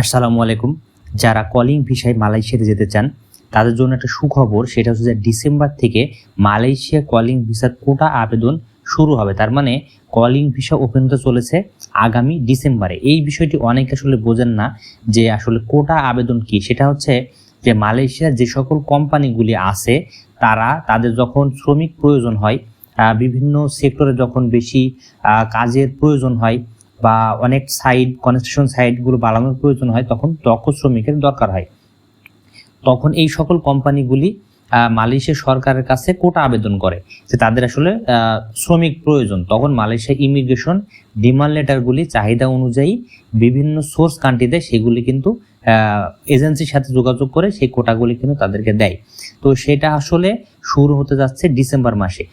আসসালামু আলাইকুম। যারা কলিং ভিসায় মালয়েশিয়াতে যেতে চান, তাদের জন্য একটা সুখবর, সেটা হচ্ছে যে ডিসেম্বর থেকে মালয়েশিয়া কলিং ভিসার কোটা আবেদন শুরু হবে। তার মানে কলিং ভিসা ওপেন হতে চলেছে আগামী ডিসেম্বরে। এই বিষয়টি অনেকে আসলে বোঝেন না যে আসলে কোটা আবেদন কি। সেটা হচ্ছে যে মালয়েশিয়ার যে সকল কোম্পানিগুলি আছে, তারা তাদের যখন শ্রমিক প্রয়োজন হয় বিভিন্ন সেক্টরে যখন বেশি কাজের প্রয়োজন হয় বা অনেক সাইড কনস্ট্রাকশন সাইটগুলো বাড়ানোর প্রয়োজন হয়, তখন দক্ষ শ্রমিকের দরকার হয়। তখন এই সকল কোম্পানিগুলি মালয়েশিয়া সরকারের কাছে কোটা আবেদন করে যে তাদের আসলে শ্রমিক প্রয়োজন। তখন মালয়েশিয়া ইমিগ্রেশন ডিমান্ড লেটারগুলি চাহিদা অনুযায়ী বিভিন্ন সোর্স কান্ট্রিতে সেগুলি কিন্তু এজেন্সির সাথে যোগাযোগ করে সেই কোটাগুলি কিন্তু তাদেরকে দেয়। তো সেটা আসলে শুরু হতে যাচ্ছে ডিসেম্বর মাসে।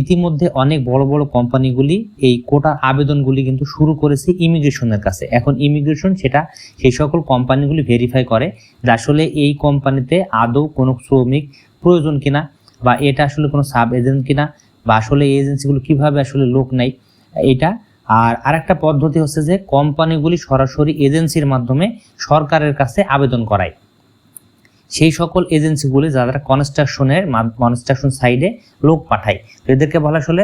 ইতিমধ্যে অনেক বড় বড় কোম্পানিগুলি এই কোটা আবেদনগুলি কিন্তু শুরু করেছে ইমিগ্রেশনের কাছে। এখন ইমিগ্রেশন সেটা সেই সকল কোম্পানিগুলি ভেরিফাই করে যে আসলে এই কোম্পানিতে আদৌ কোনো শ্রমিক প্রয়োজন কিনা বা এটা আসলে কোনো সাব এজেন্ট কিনা বা আসলে এই এজেন্সিগুলো কীভাবে আসলে লোক নেয়, এটা। আর আরেকটা পদ্ধতি হচ্ছে যে কোম্পানিগুলি সরাসরি এজেন্সির মাধ্যমে সরকারের কাছে আবেদন করায়। সেই সকল এজেন্সিগুলি যারা কনস্ট্রাকশনের কনস্ট্রাকশন সাইডে লোক পাঠায়। তো এদেরকে বলা আসলে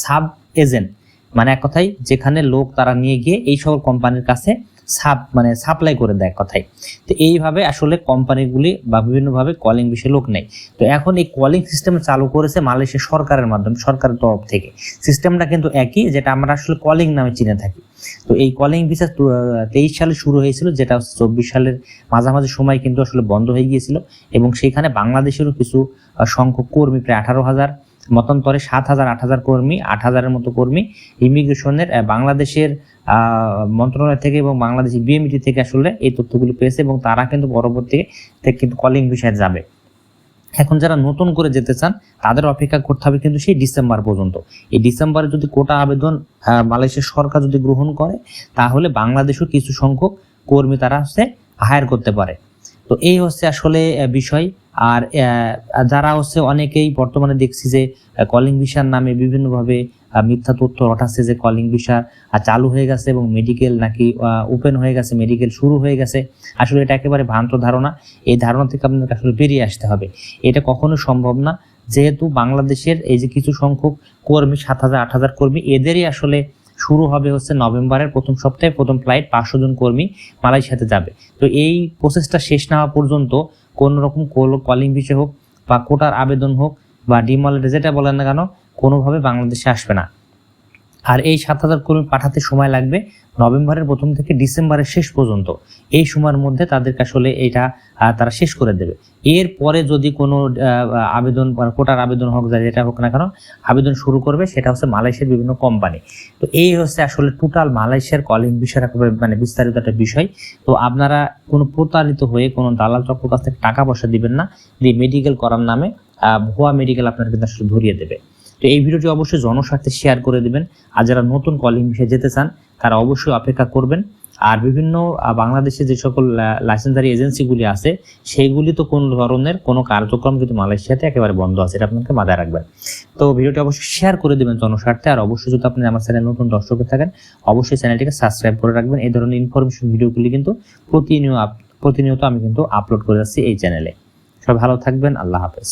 সাব এজেন্ট মানে এক কথায় যেখানে লোক তারা নিয়ে গিয়ে এই সকল কোম্পানির কাছে সাপ মানে সাপ্লাই করে দেয় কথায়। তো এইভাবে আসলে কোম্পানিগুলি বা বিভিন্নভাবে কলিং বিষয়ে লোক নেই তো এখন এই কলিং সিস্টেম চালু করেছে মালয়েশিয়া সরকারের মাধ্যমে, সরকারের তরফ থেকে। সিস্টেমটা কিন্তু একই, যেটা আমরা আসলে কলিং নামে চিনে থাকি। তো এই কলিং ভিসা তেইশ সালে শুরু হয়েছিল, যেটা চব্বিশ সালের মাঝামাঝি সময় কিন্তু আসলে বন্ধ হয়ে গিয়েছিল। এবং সেখানে বাংলাদেশেরও কিছু সংখ্যক কর্মী, প্রায় আঠারো হাজার মতান্তরে সাত হাজার, আট হাজার কর্মী, আট হাজারের মতো কর্মী। ইমিগ্রেশনের বাংলাদেশের মন্ত্রণালয় থেকে এবং বাংলাদেশ বিএমটি থেকে আসলে এই তথ্যগুলি পেয়েছে এবং তারা কিন্তু পরবর্তী থেকে কিন্তু কলিং বিষয়ে যাবে। এখন যারা নতুন করে যেতে চান, তাদের অপেক্ষা করতে হবে কিন্তু সেই ডিসেম্বর পর্যন্ত। এই ডিসেম্বরে যদি কোটা আবেদন মালয়েশিয়ার সরকার যদি গ্রহণ করে, তাহলে বাংলাদেশও কিছু সংখ্যক কর্মী তারা হচ্ছে হায়ার করতে পারে। তো এই হচ্ছে আসলে বিষয়। আর যারা হচ্ছে অনেকেই বর্তমানে দেখছি যে কলিং ভিসার নামে বিভিন্নভাবে মিথ্যা তথ্য রটাচ্ছে যে কলিং ভিসা চালু হয়ে গেছে এবং মেডিকেল নাকি ওপেন হয়ে গেছে মেডিকেল শুরু হয়ে গেছে। আসলে এটা একেবারে ভ্রান্ত ধারণা। এই ধারণা থেকে আপনাকে আসলে বেরিয়ে আসতে হবে। এটা কখনো সম্ভব না। যেহেতু বাংলাদেশের এই যে কিছু সংখ্যক কর্মী, সাত হাজার, আট হাজার কর্মী, এদেরই আসলে শুরু হবে হচ্ছে নভেম্বরের প্রথম সপ্তাহে প্রথম ফ্লাইট পাঁচশো জন কর্মী মালয়েশিয়াতে যাবে। তো এই প্রসেসটা শেষ না হওয়া পর্যন্ত কোন রকম কলিং ভিসা হোক বা কোটার আবেদন হোক বা ডিমলেটে যেটা বলেন না কেন, কোনোভাবে বাংলাদেশে আসবে না। আর এই সাত হাজার কর্মী পাঠাতে সময় লাগবে নভেম্বরের প্রথম থেকে ডিসেম্বরের শেষ পর্যন্ত। এই সময়ের মধ্যে তাদেরকে আসলে এটা তারা শেষ করে দেবে। এর পরে যদি কোনো আবেদন কোটার আবেদন হোক, যা যেটা হোক না কেন, আবেদন শুরু করবে, সেটা হচ্ছে মালয়েশিয়ার বিভিন্ন কোম্পানি। তো এই হচ্ছে আসলে টোটাল মালয়েশিয়ার কলিং বিষয়ের মানে বিস্তারিত একটা বিষয়। তো আপনারা কোনো প্রতারিত হয়ে কোনো দালাল চক্র কাছ থেকে টাকা পয়সা দিবেন না, দিয়ে মেডিকেল করার নামে ভুয়া মেডিকেল আপনার কিন্তু আসলে ধরিয়ে দেবে। তো এই ভিডিওটি অবশ্যই জনস্বার্থে শেয়ার করে দিবেন। আর যারা নতুন কলিং বিষয়ে যেতে চান, তারা অবশ্যই অপেক্ষা করবেন। আর বিভিন্ন বাংলাদেশে যে সকল লাইসেন্সারি এজেন্সিগুলি আছে, সেইগুলি তো কোনো ধরনের কোনো কার্যক্রম কিন্তু মালয়েশিয়াতে একেবারে বন্ধ আছে, এটা আপনাকে মাথায় রাখবেন। তো ভিডিওটি অবশ্যই শেয়ার করে দেবেন জনস্বার্থে। আর অবশ্যই যদি আপনি আমার চ্যানেল নতুন দর্শক থাকেন, অবশ্যই চ্যানেলটিকে সাবস্ক্রাইব করে রাখবেন। এই ধরনের ইনফরমেশন ভিডিওগুলি কিন্তু প্রতিনিয়ত প্রতিনিয়ত আমি কিন্তু আপলোড করে যাচ্ছি এই চ্যানেলে সব ভালো থাকবেন। আল্লাহ হাফেজ।